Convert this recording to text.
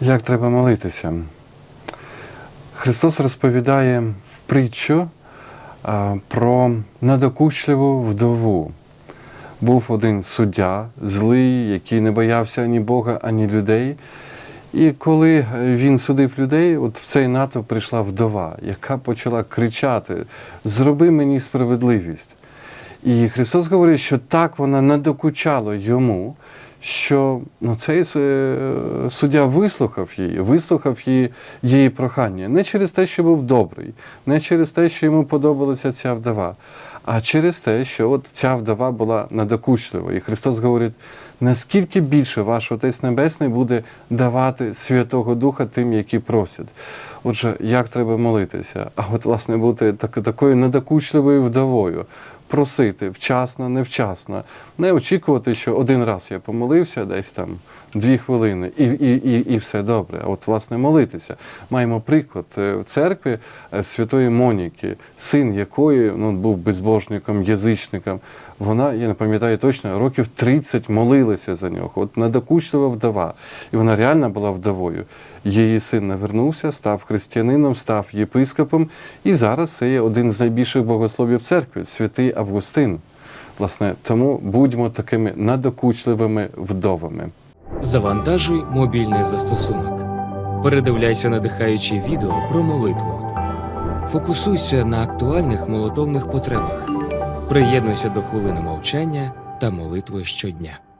Як треба молитися? Христос розповідає притчу про надокучливу вдову. Був один суддя, злий, який не боявся ані Бога, ані людей. І коли е, він судив людей, от в цей натовп прийшла вдова, яка почала кричати: Зроби мені справедливість. І Христос говорить, що так вона надокучала йому, що ну, цей е, суддя вислухав її, вислухав її, її прохання. Не через те, що був добрий, не через те, що йому подобалася ця вдова, а через те, що от ця вдова була надокучлива. І Христос говорить, наскільки більше ваш Отець Небесний буде давати Святого Духа тим, які просять. Отже, як треба молитися? А от, власне, бути так, такою недокучливою вдовою, просити вчасно, невчасно, не очікувати, що один раз я помолився, десь там дві хвилини, і, і, і, і все добре. А от, власне, молитися. Маємо приклад е, в церкві е, святої Моніки, син якої ну, був безбожником, язичником. Вона, я не пам'ятаю точно, років 30 молилася за нього. От надокучлива вдова. І вона реально була вдовою. Її син навернувся, став християнином, став єпископом. І зараз це є один з найбільших богословів церкви, святий Августин. Власне, тому будьмо такими надокучливими вдовами. Завантажуй мобільний застосунок. Передивляйся надихаючі відео про молитву. Фокусуйся на актуальних молитовних потребах. Приєднуйся до хвилини мовчання та молитви щодня.